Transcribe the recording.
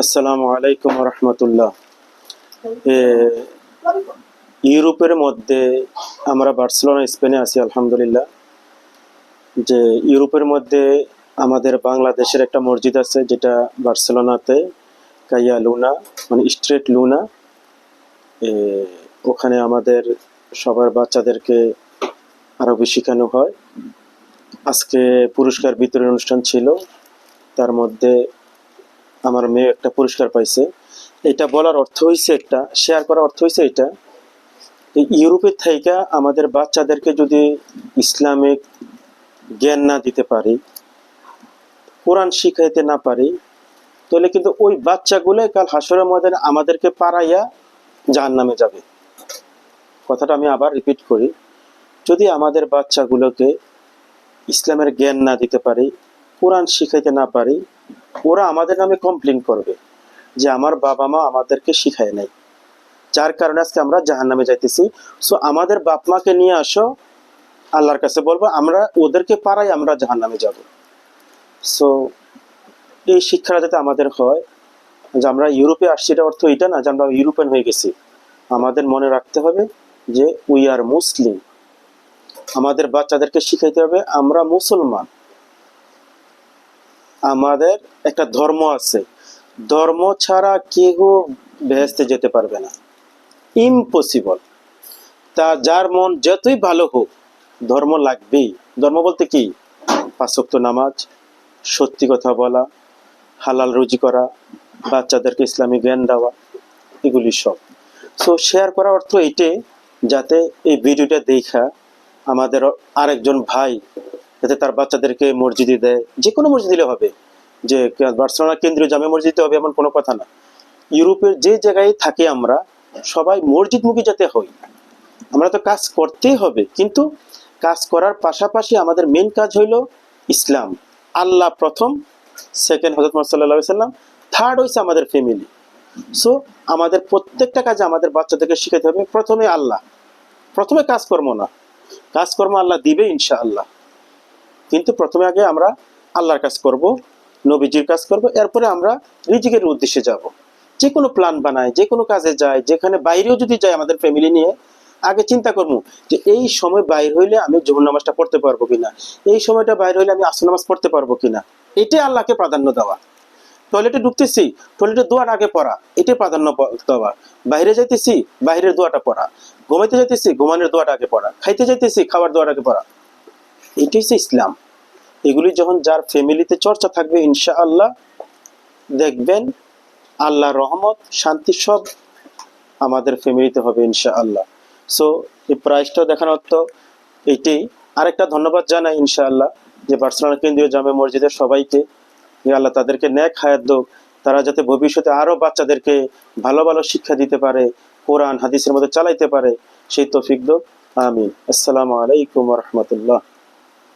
আসসালামু আলাইকুম রহমতুল্লাহ। ইউরোপের মধ্যে আমরা বার্সেলোনা, স্পেনে আছি, আলহামদুলিল্লাহ। যে, ইউরোপের মধ্যে আমাদের বাংলাদেশের একটা মসজিদ আছে, যেটা বার্সেলোনাতে, কাইয়া লুনা মানে স্ট্রেট লুনা। ওখানে আমাদের সবার বাচ্চাদেরকে আরবি শেখানো হয়। আজকে পুরস্কার বিতরণ অনুষ্ঠান ছিল। তার মধ্যে আমার মেয়ে একটা পুরস্কার পাইছে। এটা বলার অর্থ হয়েছে একটা শেয়ার করার অর্থ হয়েছে এটা ইউরোপের থেকে আমাদের বাচ্চাদেরকে যদি ইসলামিক জ্ঞান না দিতে পারি, কোরআন শিখাইতে না পারি, তাহলে কিন্তু ওই বাচ্চাগুলো কাল হাসরের মধ্যে আমাদেরকে পাড়াইয়া জাহান নামে যাবে। কথাটা আমি আবার রিপিট করি, যদি আমাদের বাচ্চাগুলোকে ইসলামের জ্ঞান না দিতে পারি, কোরআন শিখাইতে না পারি ওরা আমাদের নামে কমপ্লেন করবে যে আমার বাবা মা আমাদেরকে শিখায় নাই। যার কারণে আজকে আমরা জাহান নামে যাইতেছি। সো আমাদের বাপ মাকে নিয়ে আসো, আল্লাহর কাছে বলব, আমরা ওদেরকে পারাই আমরা জাহান নামে যাব। সো এই শিক্ষাটা যাতে আমাদের হয়, যে আমরা ইউরোপে আসছি, এটা অর্থ এটা না যে আমরা ইউরোপিয়ান হয়ে গেছি। আমাদের মনে রাখতে হবে যে উই আর মুসলিম আমাদের বাচ্চাদেরকে শিখাইতে হবে, আমরা মুসলমান। আমাদের একটা ধর্ম আছে। ধর্ম ছাড়া কেউ বেহেস্তে যেতে পারবে না। ইম্পসিবল তা যার মন যতই ভালো হোক, ধর্ম লাগবেই। ধর্ম বলতে কি? পাঁচক্ত নামাজ, সত্যি কথা বলা, হালাল রুজি করা, বাচ্চাদেরকে ইসলামী জ্ঞান দেওয়া, এগুলি সব। সো শেয়ার করার অর্থ এইটাই যাতে এই ভিডিওটা দেখা আমাদের আরেকজন ভাই যাতে তার বাচ্চাদেরকে মসজিদে দেয়। যে কোনো মসজিদ দিলে হবে। যে বার্সেলোনা কেন্দ্রীয় জামে মসজিদে হবে এমন কোনো কথা না। ইউরোপের যে জায়গায় থাকি আমরা, সবাই মসজিদমুখী যাতে হই। আমরা তো কাজ করতেই হবে। কিন্তু কাজ করার পাশাপাশি আমাদের মেন কাজ হইল ইসলাম। আল্লাহ প্রথম সেকেন্ড হজরত মোহাম্মদ সাল্লাম থার্ড হইছে আমাদের ফ্যামিলি সো আমাদের প্রত্যেকটা কাজে আমাদের বাচ্চাদেরকে শিখাতে হবে। প্রথমে আল্লাহ। প্রথমে কাজকর্ম না। কাজকর্ম আল্লাহ দিবে ইনশাআল্লাহ। কিন্তু প্রথমে আগে আমরা আল্লাহর কাজ করব, নবীজির কাজ করব, এরপরে আমরা রিজিকের উদ্দেশ্যে যাব। যে কোনো প্ল্যান বানায় যে কোনো কাজে যায় যেখানে বাইরেও যদি যায় আমাদের ফ্যামিলি নিয়ে, আগে চিন্তা করব যে এই সময় বাইর হইলে আমি জোহর নামাজটা পড়তে পারব কিনা, এই সময়টা বাইর হইলে আমি আসর নামাজ পড়তে পারব কিনা, এটাই আল্লাহকে প্রাধান্য দেওয়া। টয়লেটে ঢুকতেছি, টয়লেটের দোয়ার আগে পড়া, এটাই প্রাধান্য দেওয়া। বাইরে যাইতেছি, বাইরের দোয়াটা পড়া। ঘুমাইতে যাইতেছি, ঘুমানোর দোয়াটা আগে পড়া। খাইতে যাইতেছি খাবার দোয়াটা আগে পড়া। এটাই হচ্ছে ইসলাম। এগুলি যখন যার ফ্যামিলিতে চর্চা থাকবে, ইনশাআল্লাহ দেখবেন আল্লাহ রহমত, শান্তি সব আমাদের ফ্যামিলিতে হবে ইনশাআল্লাহ। সো এই প্রাইসটা দেখানোর তো এইটাই আরেকটা ধন্যবাদ জানাই ইনশাআল্লাহ যে বার্সেলোনা কেন্দ্রীয় জামে মসজিদের সবাইকে আল্লাহ তাদেরকে ন্যাক হায়াত দোক, তারা যাতে ভবিষ্যতে আরও বাচ্চাদেরকে ভালো ভালো শিক্ষা দিতে পারে, কোরআন, হাদিসের মধ্যে চালাইতে পারে, সেই তৌফিক দোক। আমিন। আসসালামু আলাইকুম রহমতুল্লাহ।